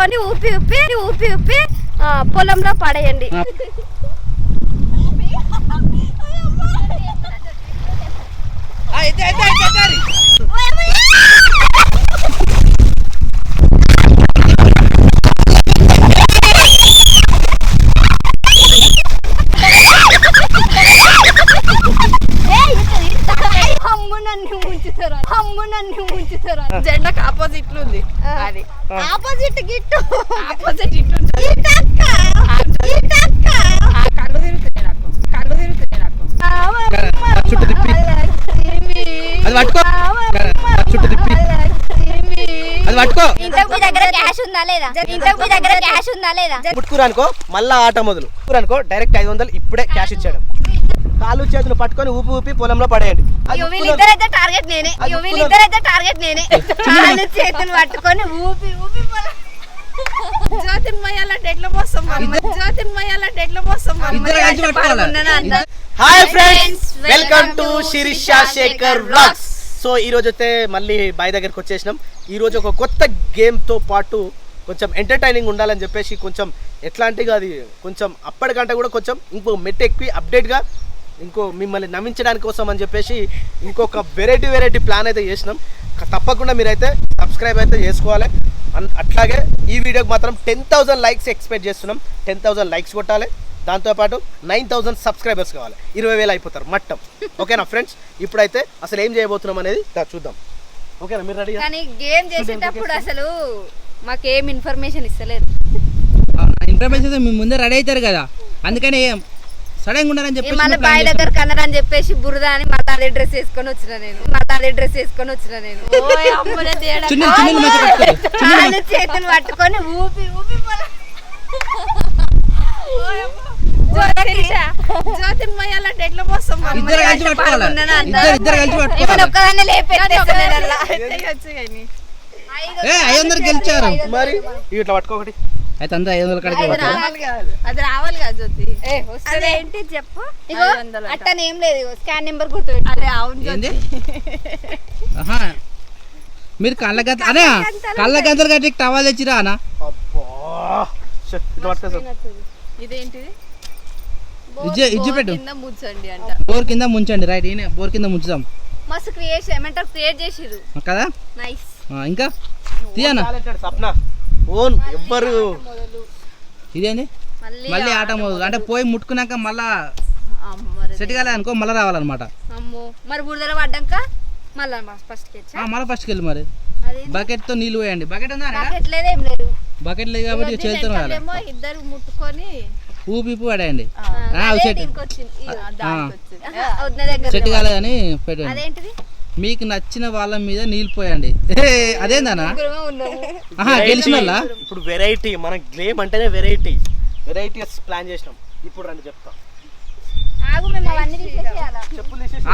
పట్టుకొని ఊపి ఊపి ఊపి ఊపి పొలంలో పడేయండి ఆ. అమ్ము నన్ను ముంచుతారా అమ్ము నన్ను ముంచుతారా జెండాకు ఆపోజిట్ ఉంది అది ఆపోజిట్ గిట్టు ఆపోజిట్ ఇట్టు ఉంటుంది. ఇటక్క, ఇటక్క. ఆ కళ్ళు తిరుగుతున్నాయి నాకు కళ్ళు తిరుగుతున్నాయి నాకు ఆవమ్మ, చుట్టూ తిప్పి. లక్ష్మి. అది పట్టుకో. ఆవమ్మ, చుట్టూ తిప్పి. లక్ష్మి. అది పట్టుకో ఇంతకు మీ దగ్గర క్యాష్ ఉందా లేదా ఇంతకు మీ దగ్గర క్యాష్ ఉందా లేదా ముట్టుకురానుకో మళ్ళా ఆట మొదలు అనుకో డైరెక్ట్ ఐదు వందలు ఇప్పుడే క్యాష్ ఇచ్చాడు కాలు చేతులు పట్టుకొని ఊపి ఊపి పొలంలో పడేయండి వీళ్ళిద్దరైతే టార్గెట్ నేనే వీళ్ళిద్దరైతే టార్గెట్ నేనే కాళ్ళు చేతులు పట్టుకొని ఊపి ఊపి. జ్యోతిర్మయాలంటే ఎట్లా పోస్తాం జ్యోతిర్మయాలంటే ఎట్లా పోస్తాం? Hi friends welcome to Sirisha Sekhar vlogs so ఈ రోజు అయితే మళ్ళీ బాయ్ దగ్గరికి వచ్చేసినాం. ఈ రోజు ఒక కొత్త గేమ్తో పాటు కొంచెం ఎంటర్టైనింగ్ ఉండాలని చెప్పేసి కొంచెం ఎట్లాంటిగా అది కొంచెం అప్పటికంటే కూడా కొంచెం ఇంకో మెట్ ఎక్కి అప్డేట్గా ఇంకో మిమ్మల్ని నమ్మించడానికి కోసం అని చెప్పేసి ఇంకొక వెరైటీ వెరైటీ ప్లాన్ అయితే చేసినాం. తప్పకుండా మీరైతే సబ్స్క్రైబ్ అయితే చేసుకోవాలి. అట్లాగే ఈ వీడియోకి మాత్రం టెన్ థౌసండ్ లైక్స్ ఎక్స్పెక్ట్ చేస్తున్నాం. టెన్ థౌసండ్ లైక్స్ కొట్టాలి. దాంతోపాటు నైన్ థౌసండ్ సబ్స్క్రైబర్స్ కావాలి. ఇరవై వేలు అయిపోతారు మట్టం ఓకేనా ఫ్రెండ్స్? ఇప్పుడైతే అసలు ఏం చేయబోతున్నాం అనేది చూద్దాం. ఓకేనా? మీరు రెడీ కానీ గేమ్ చేసేటప్పుడు అసలు మాకేం ఇన్ఫర్మేషన్ ఇస్తలేదు. ఇన్ఫర్మేషన్ ముందే రెడీ అవుతారు కదా. అందుకని సడన్గా ఉండాలని ఈ చెప్పేసి మళ్ళీ బాయ్ దగ్గర కన్నర్ అని చెప్పేసి బురద అని మళ్ళీ అదే డ్రెస్ వేసుకొని వచ్చిన నేను. మళ్ళీ అదే డ్రెస్ వేసుకొని వచ్చిన నేను. చేతులు పట్టుకొని ఊపి ఊపి ఒక్కదాన్నే ఐదు గెలిచారు. మరి ఇట్లా పట్టుకోకటి అయితే అందరూ ఐదు వందల కడికి అది రావాలి కాదు. జ్యోతి. ఏ, వస్తుంది. అదేంటి చెప్పు. అట్టనేం లేదు ఇగో స్కాన్ నెంబర్ గుర్తు అదే అవును జ్యోతి. ఆహా. మీరు కళ్ళ గంత అదే కళ్ళ గంతలు కట్టి టవల్ తెచ్చిరా అన్న? ఇదేంటిది? ఇజ్జి పెట్టు. బోర్ కింద ముంచండి రైట్ ఈయన బోర్ కింద ముంచుదాం. మస్తు క్రియేషన్ ఏమంటారు? క్రియేట్ చేసిర్రు. కదా? నైస్ ఆ, ఇంకా? తీయనా? సప్న ఓన్ ఎవ్వరు. ఇదేంది? మళ్ళీ మళ్ళీ ఆట మొదలు అంటే పోయి ముట్టుకున్నాక మళ్ళా సెట్ కాలే అనుకో మళ్ళీ రావాలన్నమాట. అమ్మో. మరి బురదలో పడ్డాక మళ్ళీ ఫస్ట్ ఆ, మళ్ళీ ఫస్ట్కి వెళ్ళి మరి. అది బకెట్తో నీళ్ళు పోయండి. బకెట్ ఉందా? బకెట్ లేదు ఏం లేదు. బకెట్ లేదు కాబట్టి చేతులు ఇద్దరు ముట్టుకొని ఊపి పడేయండి. సెట్ కాలేదని పెట్టండి. అదేంటిది? మీకు నచ్చిన వాళ్ళ మీద నీళ్ళు పోయండి. ఆహా గెలిచిన వాళ్ళ ఇప్పుడు వెరైటీ మన గేమ్ అంటేనే వెరైటీ వెరైటీ ప్లాన్ చేసినాం. ఇప్పుడు రండి చెప్తా.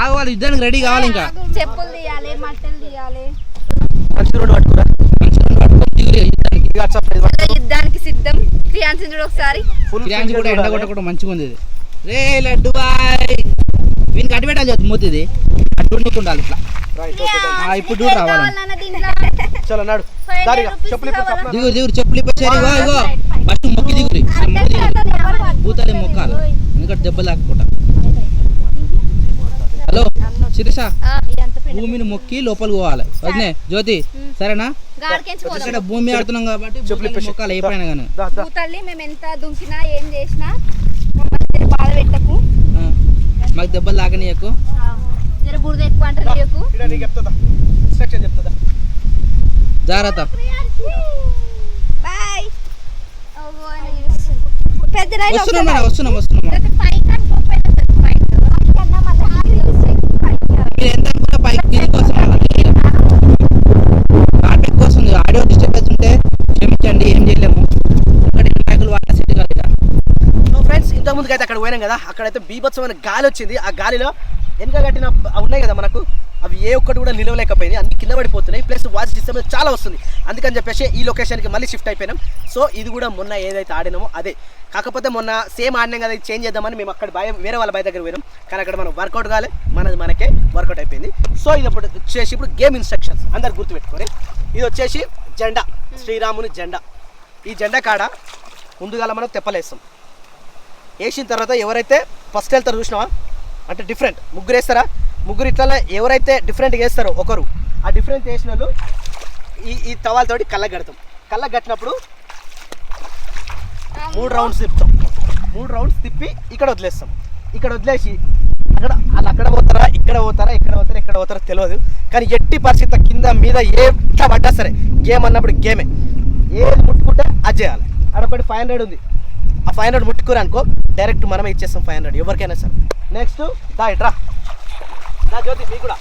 ఆగు వాళ్ళు రెడీ కావాలి ఇంకా. చెప్పులు తీయాలి మట్టలు తీయాలి. మంచి రోడ్డు పట్టుకురా యుద్ధానికి. సిద్ధం. క్రియాన్సి చూడు ఒకసారి. ఫుల్ కిరాణి కూడా ఎండ. కొట్టకుండా మంచిగా ఉంది రే లడ్డు బాయ్. వీనికి అడ్డు పెట్టాలి మూతిది. నీకు ఉండాలి ఇట్లా ఇప్పుడు చూడు రావాలి? చలో నాడు. చెప్పులు దిగురు దిగురు చెప్పులు ఇప్పచ్చారు ఇగో ఇగో. ఫస్ట్ మొక్కి దిగురి. భూతాలే మొక్కాలి. తాకుండా హలో శిరీష. ఆ, ఇదంతా పిండి. భూమిని మొక్కి లోపలికి పోవాలి. వదినే జ్యోతి సరేనా. ఇక్కడ భూమి ఆడుతున్నాం కాబట్టి చెప్పులు. మొక్కాలి ఎప్పుడైనా కానీ మేము ఎంత దుంకినా ఏం చేసినా బాధ పెట్టకు. మాకు దెబ్బలు తాకనీయకు. జర బురద ఎక్కువ అంటే నీకు ఇక్కడ నీకు చెప్తుందా ఇన్స్ట్రక్షన్ చెప్తుందా జాగ్రత్త. బాయ్. పెద్ద రైలు వస్తున్నాం వస్తున్నాం వస్తున్నాం ఎంత అనుకున్నా పైకి కిందికి ఆడియో డిస్టర్బెన్స్ ఉంటే క్షమించండి ఏం చేయలేము. ఇక్కడ నాయకులు వాళ్ళ సెట్ కాదు ఫ్రెండ్స్ ఇంత ముందుకు అయితే అక్కడ పోయినాం కదా. అక్కడైతే బీభత్సమైన గాలి వచ్చింది. ఆ గాలిలో వెనక కట్టిన ఉన్నాయి కదా మనకు అవి ఏ ఒక్కటి కూడా నిలవలేకపోయింది అన్ని కింద పడిపోతున్నాయి. ప్లస్ వాచ్ సిస్టమ్ చాలా వస్తుంది. అందుకని చెప్పేసి ఈ లొకేషన్కి మళ్ళీ షిఫ్ట్ అయిపోయినాం. సో ఇది కూడా మొన్న ఏదైతే ఆడినామో అదే. కాకపోతే మొన్న సేమ్ ఆడినాం కదా ఇది చేంజ్ చేద్దామని మేము అక్కడ భయం వేరే వాళ్ళ భయ దగ్గర పోయినాం. కానీ అక్కడ మనం వర్కౌట్ కాలే మనది మనకే వర్కౌట్ అయిపోయింది. సో ఇది ఇప్పుడు వచ్చేసి ఇప్పుడు గేమ్ ఇన్స్ట్రక్షన్స్ అందరు గుర్తుపెట్టుకొని ఇది వచ్చేసి జెండా శ్రీరాముని జెండా. ఈ జెండా కాడ ముందుగాల మనం తెప్పలేస్తాం. వేసిన తర్వాత ఎవరైతే ఫస్ట్ వెళ్తారో చూసినావా? అంటే డిఫరెంట్ ముగ్గురు వేస్తారా? ముగ్గురు ఇట్లా ఎవరైతే డిఫరెంట్గా వేస్తారో ఒకరు. ఆ డిఫరెంట్ వేసిన వాళ్ళు ఈ ఈ తవాలతోటి కళ్ళ కడతాం. కళ్ళ కట్టినప్పుడు మూడు రౌండ్స్ తిప్పుతాం. మూడు రౌండ్స్ తిప్పి ఇక్కడ వదిలేస్తాం. ఇక్కడ వదిలేసి అక్కడ వాళ్ళు అక్కడ పోతారా ఇక్కడ పోతారా ఇక్కడ పోతారా ఇక్కడ పోతారా తెలియదు కానీ ఎట్టి పరిస్థితి కింద మీద ఏ పడ్డా సరే గేమ్ అన్నప్పుడు గేమే. ఏది ముట్టుకుంటే అది చేయాలి. అక్కడ ఒకటి ఫైవ్ హండ్రెడ్ ఉంది. ఆ ఫైవ్ హండ్రెడ్ ముట్టుకురా అనుకో డైరెక్ట్ మనమే ఇచ్చేస్తాం ఫైవ్ హండ్రెడ్ ఎవరికైనా సరే. నెక్స్ట్ దా ఇట్రా. దా జ్యోతి మీకు కూడా.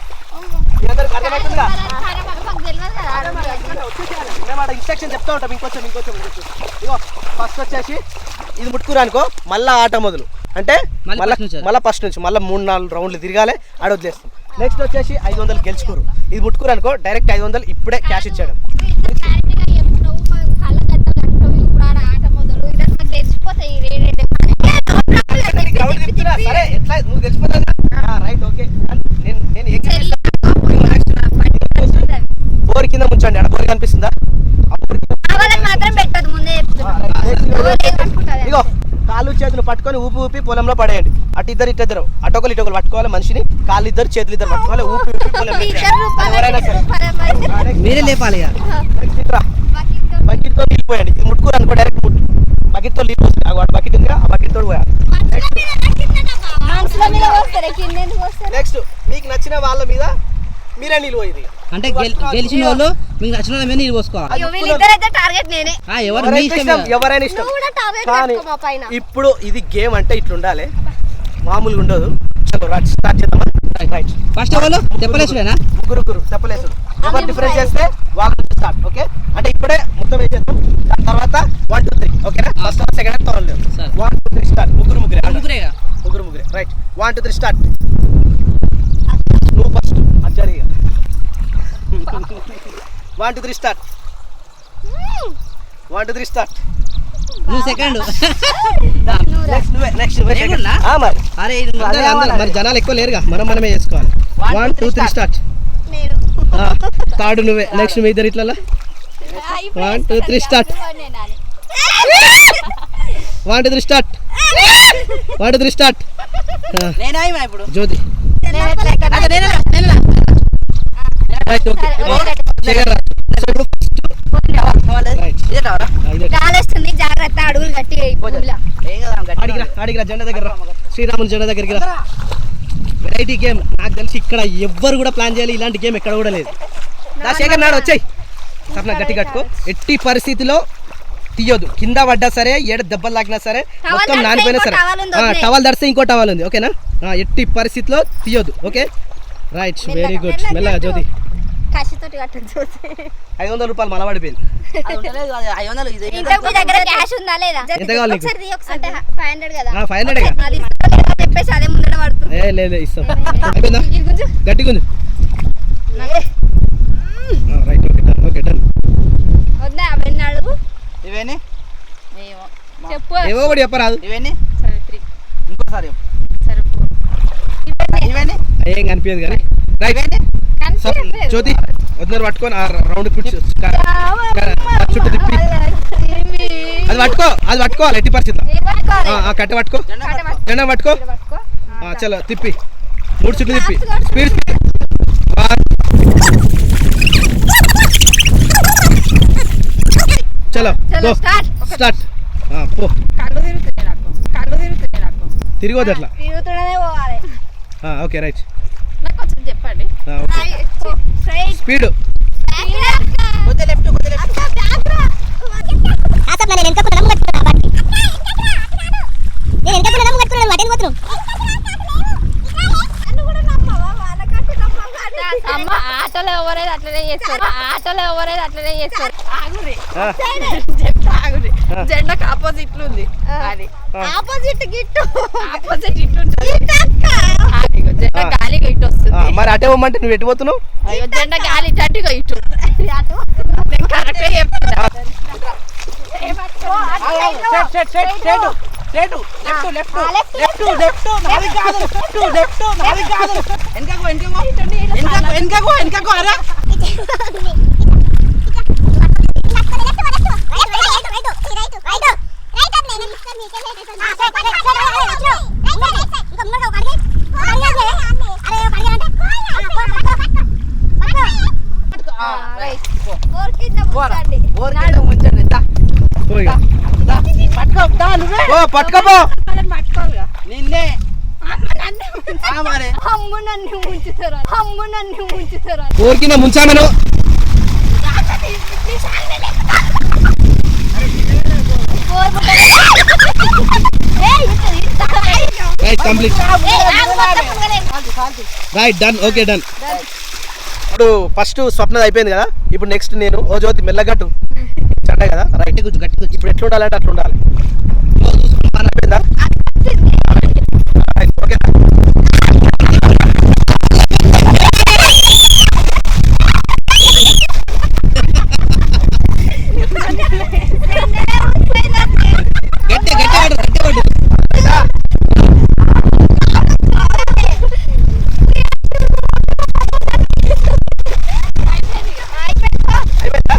మీ అందరికి అర్థమవుతుందిగా మేము ఆడ ఇన్స్ట్రక్షన్ చెప్తా ఉంటాం ఇంకొంచెం ఇంకొంచెం ఇంకొంచెం. ఇగో ఫస్ట్ వచ్చేసి ఇది ముట్టుకురా అనుకో మళ్ళీ ఆట మొదలు. అంటే మళ్ళీ మళ్ళీ ఫస్ట్ నుంచి మళ్ళీ మూడు నాలుగు రౌండ్లు తిరగాలి ఆడ వదిలేస్తాం. నెక్స్ట్ వచ్చేసి ఐదు వందలు గెలుచుకోరు. ఇది ముట్టుకురు అనుకో డైరెక్ట్ ఐదు వందలు ఇప్పుడే క్యాష్ ఇచ్చాడు క్రౌడ్ తిప్పుతున్నా సరే ఎట్లా? నువ్వు తెలిసిపోతున్నా రైట్ ఓకే. నేను నేను? బోర్ కింద ముంచండి. ఆడ బోర్ కనిపిస్తుందా? ఇగో కాళ్ళు చేతులు పట్టుకొని ఊపి ఊపి పొలంలో పడేయండి. అటు ఇద్దరు ఇటు ఇద్దరు. అటొకరు ఇటొకరు పట్టుకోవాలి మనిషిని. కాళ్ళు ఇద్దరు చేతులు ఇద్దరు పట్టుకోవాలి ఊపి ఊపి పొలంలో. ఎవరైనా సరే. మీరే? లేపాలి ఇక next ఇట్రా. బకెట్తో నీళ్ళు పోయండి ఇది ముట్టుకోరు అనుకో డైరెక్ట్ ముట్టు. బకెట్తో నీళ్ళు పోస్తుంది ఆ బకెట్ ఉందిగా ఆ బకెట్తో పోయాలి మనుషుల మీద వస్తారా కింద ఎందుకు వస్తారు నెక్స్ట్ మీకు నచ్చిన వాళ్ళ మీద మీరే నీళ్ళు పోయింది. అంటే గెల్- గెలిచిన వాళ్ళు మీకు నచ్చిన వాళ్ళ మీద నీళ్ళు పోసుకోవాలి. అయ్యో వీళ్ళిద్దరైతే టార్గెట్ నేనే. ఆ, ఎవరు ఇష్టం. ఎవరైనా ఇష్టం? నువ్వు కూడా టార్గెట్ కానీ పెట్టుకో మా పైన. ఇప్పుడు ఇది గేమ్ అంటే ఇట్లా ఉండాలి. మామూలుగా ఉండదు. చలో రైట్ స్టార్ట్ చేద్దామా? రైట్ ఫస్ట్ వాళ్ళు చెప్పలేసుడేనా? ముగ్గురు ముగ్గురు. చెప్పలేదు ఎవరు డిఫరెన్స్ చేస్తే వాళ్ళ స్టార్ట్ ఓకే అంటే ఇప్పుడే మొత్తం వేసేద్దాం దాని తర్వాత వన్ టూ త్రీ ఓకేనా ఫస్ట్ సెకండ్ థర్డ్ లేదు సరే. వన్ టూ త్రీ స్టార్ట్ ముగ్గురు ముగ్గురే. ముగ్గురేగా ముగ్గురు ముగ్గురే right one two three start నువ్వు ఫస్ట్ అది జరిగి one two three start one two three start నువ్వు సెకండ్ మరి. జనాలు ఎక్కువ లేరుగా. మనం మనమే చేసుకోవాలి. వన్ టూ త్రీ స్టార్ట్ నేను థర్డ్ నువ్వే. నెక్స్ట్ మీ ఇద్దరు ఇట్లా one two three start one two three start one two three start నేనా ఇప్పుడు? జ్యోతి. జాగ్రత్త అడుగులు గట్టి అడిగిరా జెండా దగ్గర. శ్రీరాముని జెండా దగ్గరికి రా. వెరైటీ గేమ్ నాకు తెలిసి ఇక్కడ ఎవ్వరు కూడా ప్లాన్ చేయాలి ఇలాంటి గేమ్ ఎక్కడ కూడా లేదు. దా శేఖర్ నాడు వచ్చాయి. సప్న గట్టి కట్టుకో. ఎట్టి పరిస్థితిలో తీయొద్దు. కింద పడ్డా సరే ఏడ దెబ్బలు తాకినా సరే మొత్తం నానిపోయినా సరే. టవల్ దడిస్తే ఇంకో టవల్ ఉంది ఓకేనా? ఎట్టి పరిస్థితిలో తీయొద్దు ఓకే? రైట్ వెరీ గుడ్ మెల్లగా జ్యోతి. ఐదు వందల రూపాయలు మళ్ళీ పడిపోయింది. ఎంత కావాలి ఫైవ్ హండ్రెడ్ కదా. లేదా ఇస్తాం. గట్టిగా ఉంది. Right okay done okay done వద్దా అవన్నీ అడుగు ఇవేని? ఏమో. చెప్పు ఏవో ఒకటి చెప్పరాదు. ఇవేని? సరే త్రీ. ఇంకోసారి చెప్పు. సరే four. ఇవేని? ఏం కనిపించదు కానీ. రైట్. జ్యోతి వద్దరు పట్టుకొని ఆ రౌండ్ పిచ్చి చుట్టూ తిప్పి. అది పట్టుకో అది పట్టుకోవాలి? ఎట్టి ఆ కట్టె పట్టుకో. జెండా పట్టుకో. చలో తిప్పి. మూడు చుట్లు తిప్పి. స్పీడ్ స్పీడ్ వన్ చలో గో స్టార్ట్ పో తిరిగొద్దు అట్లా ఓకే రైట్ నాకు కొంచెం చెప్పండి. స్ట్రైట్ స్పీడ్ కొద్దిగా లెఫ్ట్ కొద్దిగా లెఫ్ట్. అమ్మ ఆటోలో ఎవరైనా అట్లనే చేస్తారు. ఆటోలో ఎవరైనా అట్లనే చేస్తారు. ఆగురి. చెప్తా ఆగురి. జెండాకి ఆపోజిట్ ఉంది. అది. ఆపోజిట్ గిట్టు ఆపోజిట్ ఇటు ఉంటుంది అదిగో జెండా గాలిగా ఇటు వస్తుంది. మరి అటే పోమంటే నువ్వు ఎటు పోతున్నావు? అయ్యో జెండా గాలి ఇటు. ఇటు నేను కరెక్ట్గా చెప్తున్నా straight left left left left నాది కాదు లెఫ్ట్ లెఫ్ట్ నాది కాదు వెనకకు వెనకకు. వెనకకు వెనకకు వెనకకు అరా. ఓర్ కింద ముంచండి దా, పోయి దా. ఓ పట్టుకోపో. నిన్నే. అమ్ము నన్ను ముంచుతారా అమ్ము నన్ను ముంచుతారా ఊరికిన ముంచామను. రైట్ డన్ ఓకే డన్ ఇప్పుడు ఫస్ట్ స్వప్న అయిపోయింది కదా? ఇప్పుడు నెక్స్ట్ నేను ఓ జ్యోతి మెల్లగట్టు. చండే కదా? రైట్ కూర్చో గట్టి కూర్చో ఇప్పుడు ఎట్లా ఉండాలంటే అట్లా ఉండాలి. ఓకేనా గట్టి గట్టి పడు గట్టి పడు అయిపోయిందా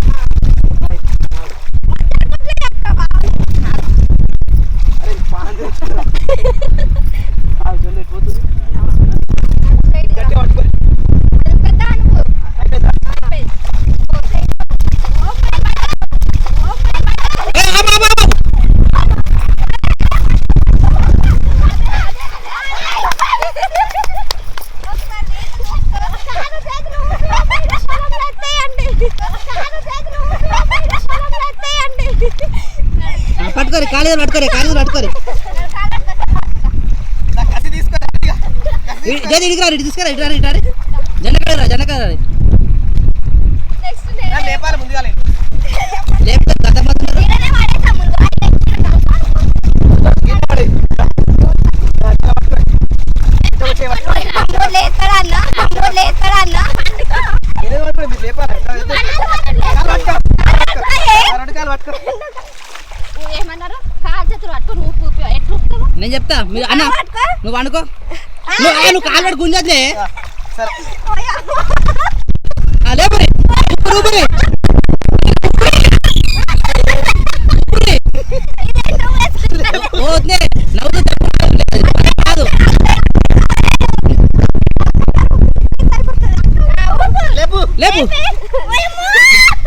అరే పానం తెచ్చుకురా. ఆ, జల్ది ఇటు పోతుంది. గట్టిగా పట్టుకో. అయిపోయిందా? ఏ, ఆపు, ఆపు, ఆపు. ఆ, పట్టుకోరి కాలు పట్టుకోరి కాలు పట్టుకోరి నా కసి తీసుకో గట్టిగా. జల్ది ఇడికి రా ఇటు తీసుకురా ఇటు రా ఇటు రా జనకాయ రా జనకాయ రా నా లేపాలి ముందుగా లేదు. లేకపోతే గత మాత్రం గిట్ల పడి. ఆ, ఇట్లా పట్టుకో. ఇట్లా వచ్చే పట్టుకో. లేస్తాడా అన్న లేస్తాడా అన్న ఇదే పట్టుకో, మీరు లేపాలి. ఇట్లా వద్దు. కాలు పట్టుకో. ఆ, రెండు కాలు పట్టుకో. ఏమన్నారు కాలు చేతులు పట్టుకో నువ్వు కూపి ఎట్లా ఊపుతావు? నేను చెప్తా మీరు అన్న నువ్వు అనుకో నువ్వు కాలు ఆ, సరే. లేపరి ఊపిరి పోతే నవ్వుతూ చెప్పు. కాదు లేపు లేపు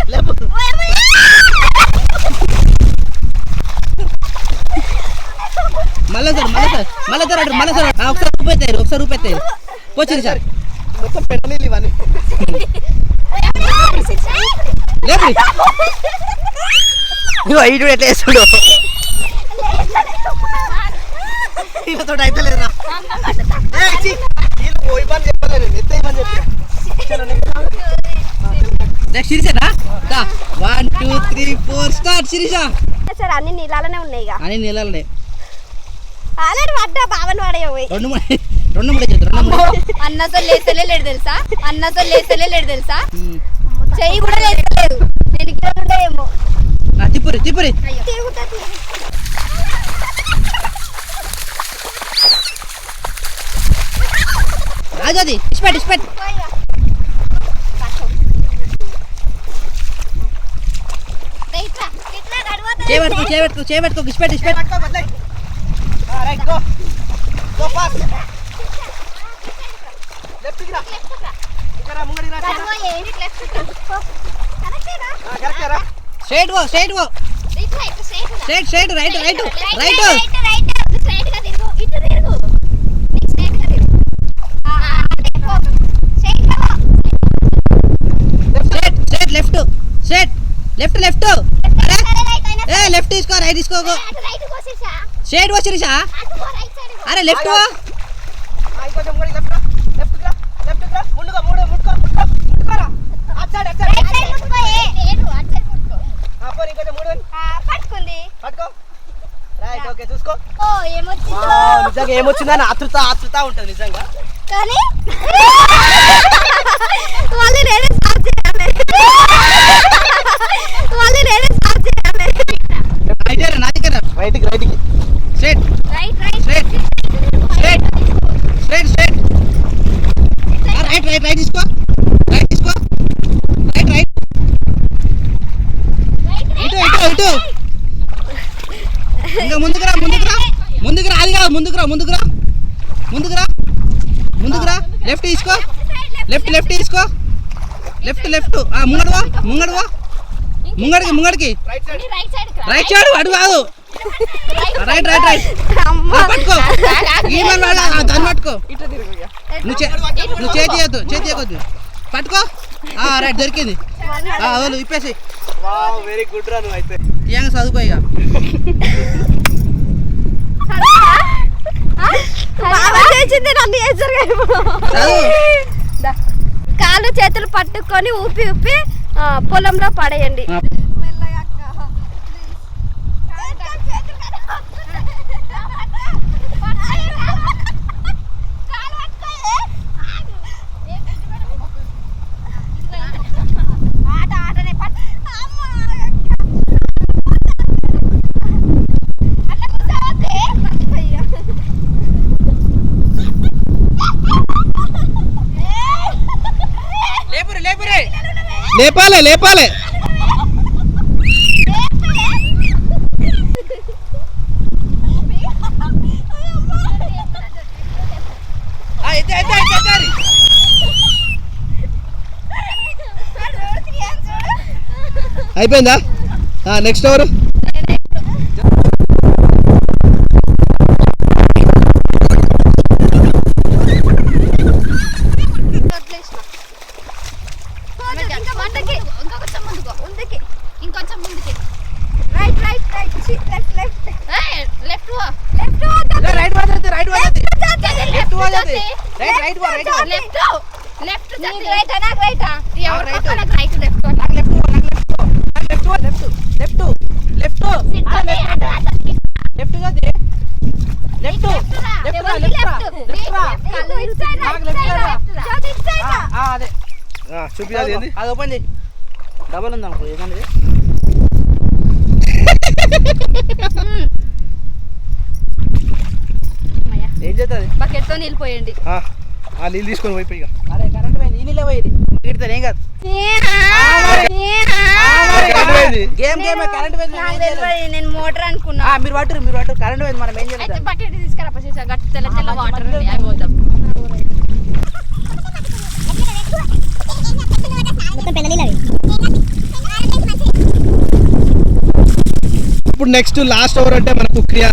లేపు మళ్ళీ సార్ మళ్ళీ సార్ మళ్ళీ సార్ అంటారు మళ్ళీ సార్ ఆ, ఒకసారి రూపాయి ఒకసారి రూపాయి వచ్చింది సార్. మొత్తం పెట్టనీళ్ళు ఇవన్నీ. లేపరి నువ్వు ఐదు ఎట్లా వేస్తుండో ఈయనతో అయితే లేదా? వీళ్ళు ఇవ్వని చెప్పలేదు. ఎత్త ఇవ్వని చెప్పిన. Next one two three four start Sirisha sir అన్ని నీళ్ళలోనే ఉన్నాయి ఇక. అని నీళ్ళనే ఆల్రెడీ పడ్డా బావని పడేవి రెండు మూడు రెండు మూడు చేద్దాం రెండు మూడు. అన్నతో లేస్తలే లేడు తెలుసా? అన్నతో లేస్తలే లేడు తెలుసా. చెయ్యి కూడా లేస్తలేదు. నేను ఇక్కడ తిప్పురి తిప్పురి. అది ఇట్లా ఇట్లా నడవతా చేపెట్టుకో చేపెట్టుకో చేపెట్టుకో ఇచ్చిపెట్టు ఇచ్చిపెట్టు పట్టుకో బదలాయి రైట్ గో గో ఫాస్ట్ లెఫ్ట్కి రా ఇక్కడ ముంగడి రా కరెక్ట్ రా స్ట్రైట్ పో స్ట్రైట్ పో straight straight right right right left straight left left ఏ లెఫ్ట్ తీసుకో రైట్ తీసుకో స్ట్రైట్ పో శిరీష అరే లెఫ్ట్ పో ఆ, ఇంకొంచెం ముంగడి లెఫ్ట్ రా లెఫ్ట్కి రా లెఫ్ట్కి రా ముందుగా మూడు ముట్టుకో ముట్టుకో ముట్టుకోరా అటు సైడ్ అటు సైడ్ మూడు. పట్టుకుంది. పట్టుకో. రైట్ ఓకే చూసుకో. ఓ ఏమొచ్చిందో? వావ్, నిజంగా ఏమొచ్చిందని ఆతృత ఆతృత ఉంటుంది నిజంగా. కానీ వాళ్ళు నేనే స్టార్ట్ చేయాలి వాళ్ళు నేనే స్టార్ట్ చేయాలి రైట్ నా దగ్గర రైట్కి రైట్కి straight right right straight straight straight straight right right right తీసుకో రైట్ తీసుకో రైట్ రైట్ రైట్ ఇటు ఇటు ఇటు ముందుకు రా ముందుకు రా అది కాదు ముందుకు రా ముందుకు రా ముందుకు రా ముందుకు రా లెఫ్ట్ తీసుకో లెఫ్ట్ లెఫ్ట్ తీసుకో లెఫ్ట్ లెఫ్ట్ ఆ ముంగడువా ముంగడికి ముంగడికి. రైట్ సైడ్ కాదు. రైట్ రైట్ రైట్ పట్టుకో. ఈమెన్ దాన్ని పట్టుకో. నువ్వు చేతి చేయొద్దు చేతి చేయకొద్దు పట్టుకో. ఆ, రైట్ దొరికింది. ఆ, వదిలు ఇప్పేసి వెరీ గుడ్ రా నువ్వు అయితే కాళ్ళు చేతులు పట్టుకొని ఊపి ఊపి. పొలంలో పడేయండి ఆ. ఆట ఆటనే పట్టు. అట్లా కూర్చోవద్దే. లేపురి లేపురి లేపాలే లేపాలే. అయిపోయిందా? నెక్స్ట్ ఎవరు ముందుకి ఇంకొంచెం ముందుకు ముందుకి ఇంకొంచెం ముందుకి right right right left left left left ఏ, రైట్ పోతుంది రైట్ పోతుంది అదే. ఏంది? అది ఓపెన్ చేయి. డబల్ ఉంది అనుకో ఏదండి ఏం చేస్తుంది బకెట్తో నిలిపోయండి ఆ, ఆ నీళ్ళు తీసుకొని ఇక. అరే కరెంట్ పోయింది ఈ నీళ్ళే పోయింది. ఏం కాదు. గేమ్ గేమ్ కరెంట్ పోయింది. నేను మోటార్ అనుకున్నా. ఆ, మీరు పట్టురు మీరు పట్టురు కరెంట్ పోయింది మనం ఏం చేయాలి బకెట్ తీసుకురా పసేసా గట్టి తెల్ల తెల్ల వాటర్ ఇప్పుడు నెక్స్ట్ లాస్ట్ ఓవర్ అంటే మనకు క్రియా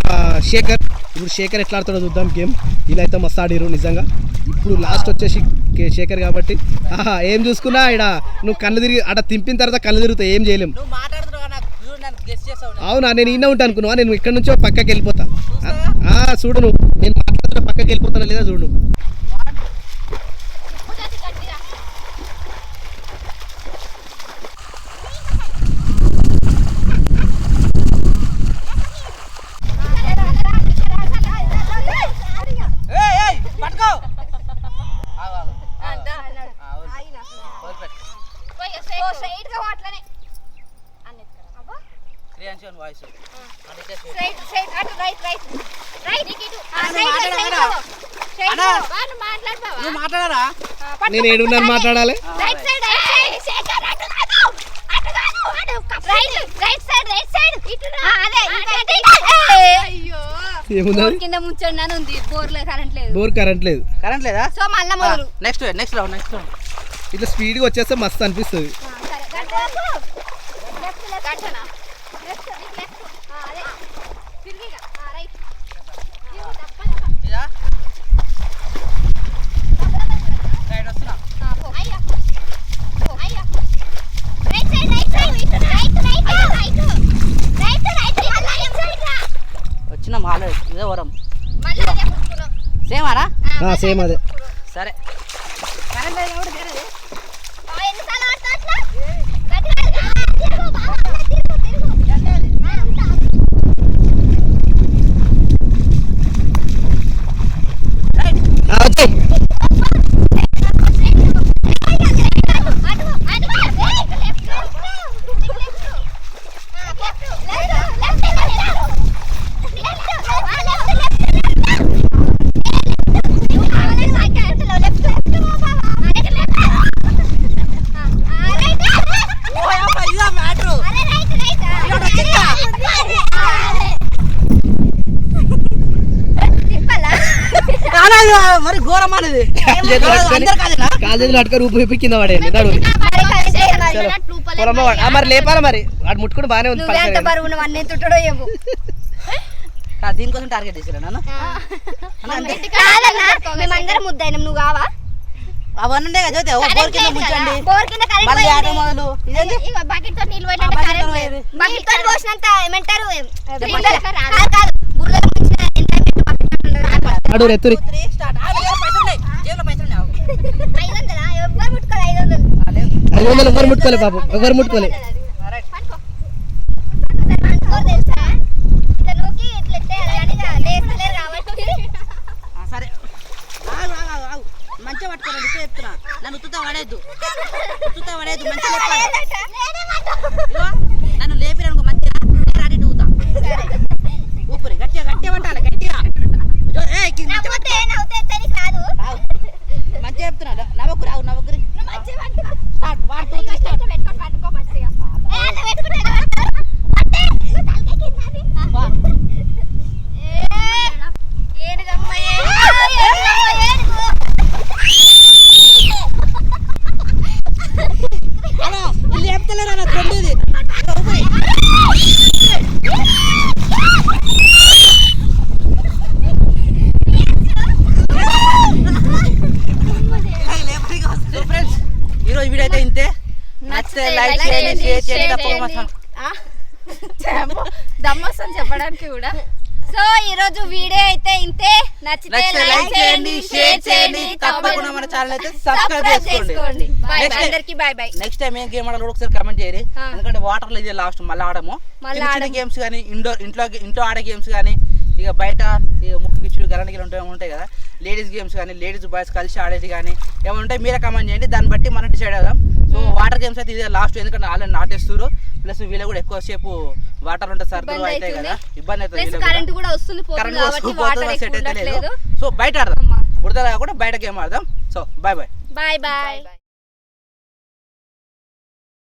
శేఖర్. ఇప్పుడు శేఖర్ ఎట్లా ఆడతాడో చూద్దాం గేమ్. ఇలా అయితే మస్తు ఆడిరు నిజంగా. ఇప్పుడు లాస్ట్ వచ్చేసి కే- శేఖర్ కాబట్టి. ఆహా, ఏం చూసుకున్నా ఇక్కడ నువ్వు కళ్ళు తిరిగి అక్కడ తింపిన తర్వాత కళ్ళు తిరుగుతాయి ఏం చేయలేం. అవునా? నేను ఇన్న ఉంటా అనుకున్నావా? నేను ఇక్కడ నుంచో పక్కకి వెళ్ళిపోతా. చూడు నువ్వు. నేను మాట్లాడుతున్నా పక్కకి వెళ్ళిపోతానా లేదా చూడు ఏయ్ ఏయ్ పట్టుకో ఆగు, ఆగు. ఆ, వదిలిపెట్టు. వదిలిపెట్టు. స్ట్రైట్గా అట్లనే క్రియాన్షి అని వాయిస్ అది ఇచ్చే చూడు. స్ట్రైట్ స్ట్రైట్ అటు రైట్ రైట్ రైట్ ఇటు అన్న, స్ట్రైట్ మాట్లాడరా? స్ట్రైట్ అన్న. వాళ్ళు మాట్లాడు బావా నువ్వు మాట్లాడరా నేను ఏడున్నాను మాట్లాడాలి right side right side Sekhar అటు కాదు అటు కాదు అటు right right side right side ఇటు రా అదే అయ్యో. ఏముంది బోర్ కింద ముంచండి అని ఉంది బోర్లో కరెంట్ లేదు. బోర్ కరెంట్ లేదు. కరెంట్ లేదా? సో మళ్ళా మొదలు next next round next round ఇట్లా స్పీడ్గా వచ్చేస్తే మస్తు అనిపిస్తుంది లెఫ్ట్ లెఫ్ట్ గట్టనా లెఫ్ట్ లెఫ్ట్ అదే తిరిగి రైట్ ఇదా రైట్ వస్తున్నా అయ్యా అయ్యా రైట్ సైడ్ రైట్ సైడ్ ఇటు right right right right right right side రా వచ్చిన మాలో ఇదే వరం మళ్ళీ అదే పుట్టుకున్నాం సేమారా సేమ్ అదే సరే కరెంట్ లేదు కూడా తీరదు ఎన్నిసార్లు ఆడతా అట్లా గట్టిగా తిరుగు బాగా తిరుగు తిరుగు ఆ, ఉంటా. ఆ, వచ్చేయ్ అటు అటు రైట్ లెఫ్ట్ లెఫ్ట్ లెఫ్ట్ ఆ లెఫ్ట్ లెఫ్ట్ లెఫ్ట్ ఇదా మ్యాటర్ చాలా మరి ఘోరం అనేది కాలు పట్టుకొని ఊపి ఊపి కింద పడేయండి. నడువురి మరి లేపాలి మరి. వాడు ముట్టుకుని బాగానే ఉంది దీనికోసం టార్గెట్ చేసిరా మేమందరం ముద్దయినాం నువ్వు కావా? అవన్నీ కదా ఓ బోర్ కింద ముంచండి బోర్ కింద కరెంట్ మళ్ళీ ఆట. మొదలు. బకెట్తో నీళ్ళు పోయినట్టు బకెట్ కరెంట్తో పోసినంత ఏమంటారు? కాదు కాదు బురదలో ముంచిన ఎంజాయ్మెంట్ బకెట్తో ఉండదు. నడువురి ఎత్తురి త్రీ స్టార్ట్ ఐదు వందలా? ఎవరు ముట్టుకోలే పాపం ఎవరు ముట్టుకోలే. సరే మంచిగా పట్టుకోరండి ఇప్పుడే చెప్తున్నా. నన్ను ఉత్తుతా పడేద్దు. ఉత్తుతా పడేద్దు మంచిగా లేపాలి ఇగో, నన్ను లేపిరనుకో మంచిగా నేను అడి ఊతా ఊపిరి గట్టిగా గట్టిగా పట్టాలి గట్టిగా జో, ఏయ్, కి- మంచిగా నవ్వుతే నవ్వుతే ఎత్తనికి రాదు. ఆగు. మంచిగా చెప్తున్నా నవ్వకురి ఆగు నవ్వకురి నువ్వు మంచిగా పట్టుకో. Start one two three start ఇట్లా పెట్టుకొని పట్టుకో మంచిగా. ఏ, అట్లా పెట్టుకుంటే ఎలా పడతారు? పట్టే. నువ్వు తలకాయ కింద అది. ఏ, ఏనుగమ్మ, ఏనుగు, ఏనుగమ్మ, ఏనుగు. అలా ఇల్లు చెప్తలేరా నా ఫ్రెండ్ ఇది ఇగో, ఊపిరి సో ఫ్రెండ్స్ ఈరోజు వీడియో అయితే ఇంతే నచ్చితే లైక్ చేయండి షేర్ చేయండి తప్పకుండా మా- దమ్మొస్తుంది చెప్పడానికి కూడా. సో ఈ రోజు వీడియో అయితే ఇంతే. నచ్చితే లైక్ చేయండి షేర్ చేయండి తప్పకుండా మన ఛానల్ అయితే సబ్స్క్రైబ్ చేసుకోండి. Next time- అందరికి బాయ్ బాయ్ నెక్స్ట్ టైం ఏం గేమ్ ఆడాలో ఒకసారి కమెంట్ చేయరు. ఎందుకంటే వాటర్లో ఇదే లాస్ట్ మళ్ళీ ఆడము. మళ్ళీ చిన్న గేమ్స్ కానీ ఇండోర్ ఇంట్లో ఇంట్లో ఆడే గేమ్స్ కానీ ఇక బయట ఇక ముక్కు గిచ్చుడు గరణగిలు ఉంటాయి ఉంటాయి కదా. లేడీస్ గేమ్స్ కానీ లేడీస్ బాయ్స్ కలిసి ఆడేది కానీ ఏమైనా ఉంటే మీరే కమెంట్ చేయండి. దాన్ని బట్టి మనం డిసైడ్ అవుదాం. సో వాటర్ గేమ్స్ అయితే ఇదే లాస్ట్ ఎందుకంటే ఆల్రెడీ నాటేస్తారు ప్లస్ వీళ్ళు కూడా ఎక్కువసేపు వాటర్ ఉంటే సర్దులు ఇబ్బంది అవుతాయి కదా. ఇబ్బంది అవుతుంది కరెంట్ కూడా. వస్తుంది పోతుంది వాటర్ ఎక్కువ సెట్ అయితే లేదు. సో బయట ఆడదాం. బుడదలా కూడా బయట గేమ్ ఆడదాం. So bye bye bye bye